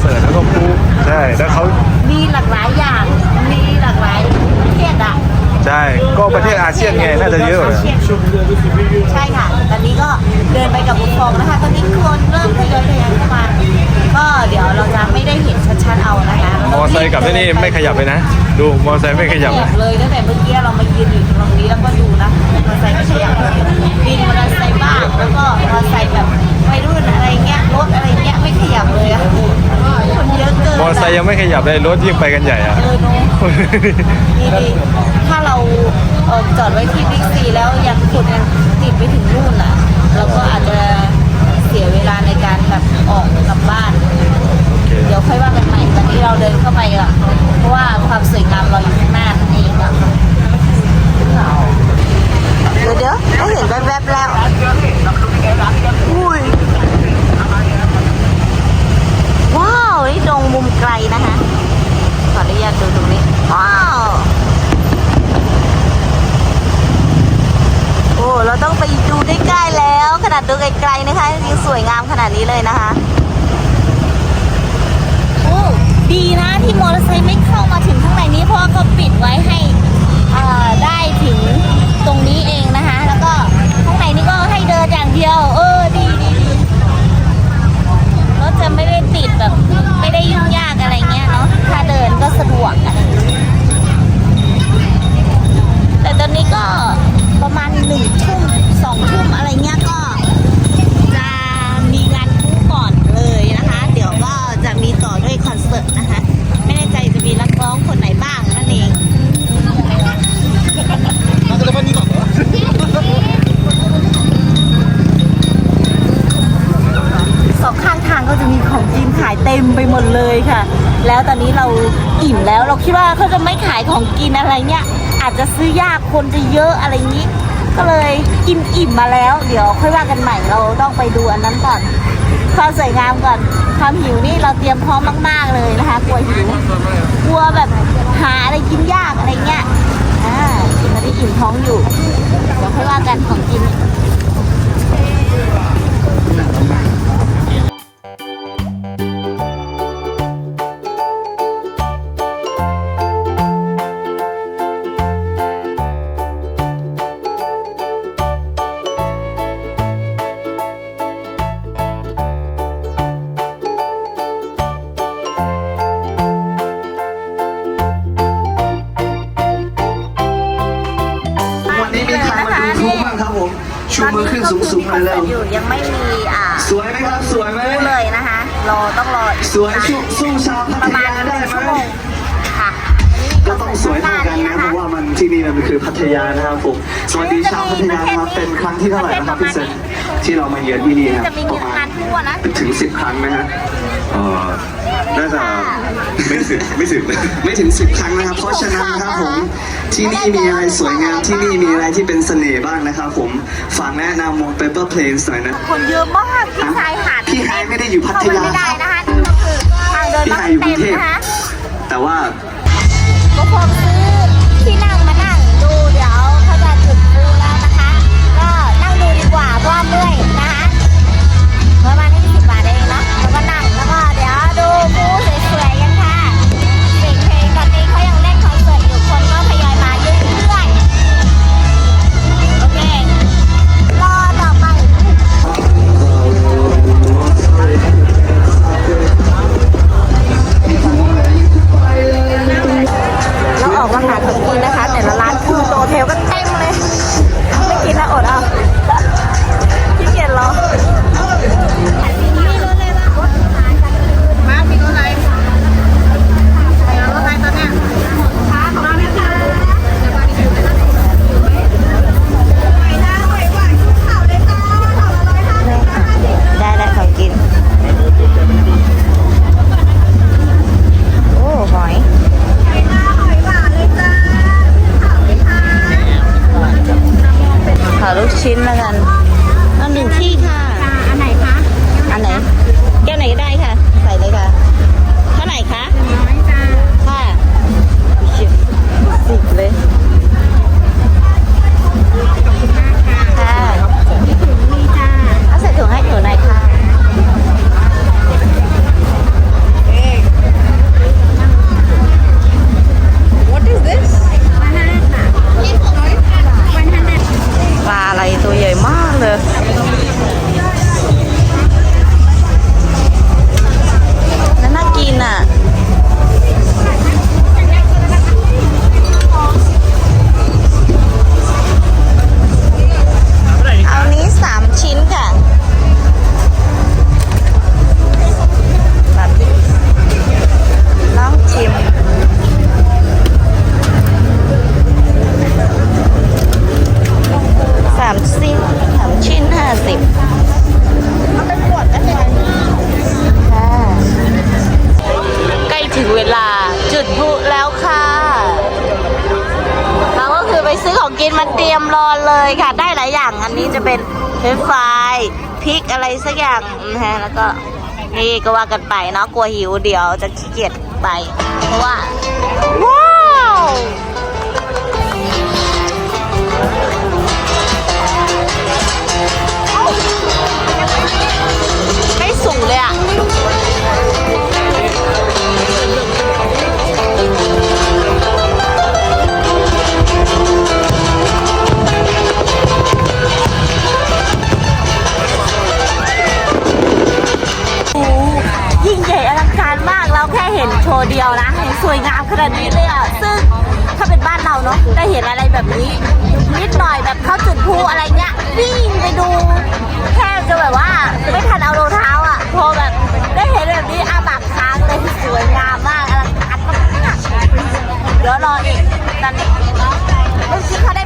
เสิร์ตแล้วก็พูใช่แล้วเขามีหลากหลายอย่าง มีหลากหลายประเทศอะใช่ก็ประเทศอาเซียนไงน่าจะเยอะเลยใช่ค่ะ ตอนนี้ก็เดินไปกับบุฟองนะคะ ตอนนี้คนเริ่มทยอยทยอยเข้ามา ก็เดี๋ยวเราจะไม่ได้เห็นชัดๆเอานะคะมอไซค์กลับที่นี่ไม่ขยับเลยนะ ดูมอไซค์ไม่ขยับขเลยัยบเลยตั้งแต่เมื่อกี้เรามายืนอยู่ตรงนี้แล้วก็ดูนะมอเตอร์ไซค์ไม่ขยับเลยวินมอเตอร์ไซค์บ้างแล้วก็มอเตอร์ไซค์แบบวัยรุ่นอะไรเงี้ยรถอะไรเงี้ยไม่ขยับเลยอะคนเยอะ เกินมอไซค์ยังไม่ขยับเลยรถยิ่งไปกันใหญ่อะเออเนอะนี่ดิถ้าเราเอ่อจอดไว้ที่บิ๊กซีแล้วยังคนยังติดไปถึงนู่นอะ เราก็อาจจะเสียเวลาในการแบบออกกลับบ้าน โอเคเดี๋ยวค่อยว่ากันใหม่ตอนนี้เราเดินเข้าไปก่อนเพราะว่าความสวยงามเราอยู่ข้างหน้านั่นเองอะเดี๋ยวเดี๋ยวได้เห็นแวบๆแล้วอุ้ย ต็มไปหมดเลยค่ะ แล้วตอนนี้เราอิ่มแล้วเราคิดว่าเขาจะไม่ขายของกินอะไรเนี่ยอาจจะซื้อยากคนจะเยอะอะไรอย่างนี้ ก็เลยกินอิ่มมาแล้ว เดี๋ยวค่อยว่ากันใหม่เราต้องไปดูอันนั้นก่อนความสวยงามก่อนความหิวนี่เราเตรียมพร้อมมาก ๆเลยนะคะกลัวหิวกลัวแบบหาอะไรกินยากอะไรเงี้ยอ่ากินมาได้อิ่มท้องอยู่เดี๋ยวค่อยว่ากันของกิน ชูมือขึ้นสูงๆหน่อยเร็วอยู่ยังไม่มีอ่าสวยไหมครับสวยไหมรู้เลยนะคะรอต้องรออีกสวยสู้สู้ชาวพัประทมาณยาหได้นึ่งไหชั่วโมมงค่ะ ก็ต้องสวยเท่ากันนะเพราะว่ามันที่นี่มันคือพัทยานะครับผมสวัสดีชาวพัทยานะครับเป็นครั้งที่เท่าไหร่นะครับพี่เซนที่เรามาเยือนที่นี่ครับจะมีประมาณงานทั่วนะถึงสิบครั้งนะฮะเอ่อน่าจะไม่ถึงไม่ถึงไม่ถึงสิบครั้งนะครับ เพราะฉะนั้นนะครับผมที่นี่มีอะไรสวยงามที่นี่มีอะไรที่เป็นเสน่ห์บ้างนะครับผมฝากแนะนำวง Paper Planes หน่อยนะคนเยอะมากที่ชายหาดพี่ไฮไม่ได้อยู่พัทยาเข้ไปไม่ได้นะคะนี่ก็คือทางเดินพี่มาไฮอยู่กเต็รุมงเทพนะคะแต่ว่า ก็คงซื้อที่นั่งมานั่งดูเดี๋ยวเขาจะจุดมูแล้วนะคะ ก็นั่งดูดีกว่าเพราะว่าเมื่อยนะคะประมาณนี้สิบบาทเองเนาะแล้วก็นั่งแล้วก็เดี๋ยวดูพ ยมรอเลยค่ะ ได้หลายอย่าง อันนี้จะเป็นเฟรนฟรายพริกอะไรสักอย่างนะฮะแล้วก็นี่ก็ว่ากันไปเนาะกลัวหิวเดี๋ยวจะขี้เกียจไป เพราะว่า ว้าว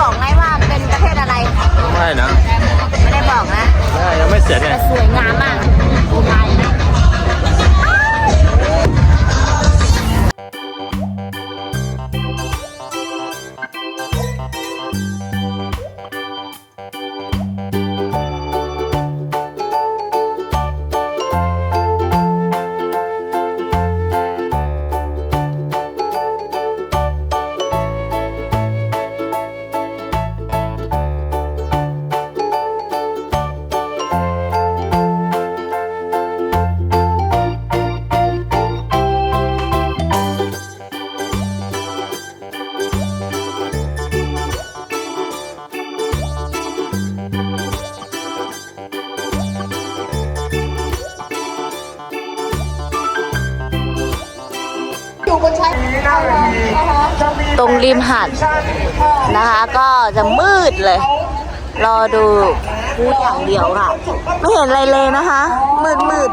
บอกไหมว่าเป็นประเทศอะไร ไม่นะ ไม่ได้บอกนะไม่ยังไม่เสร็จเนี่ยแต่สวยงามมาก ตรงริมหาดนะคะ ก็จะมืดเลย รอดูพูดอย่างเดียวค่ะ ไม่เห็นอะไรเลยนะคะ มืดมืด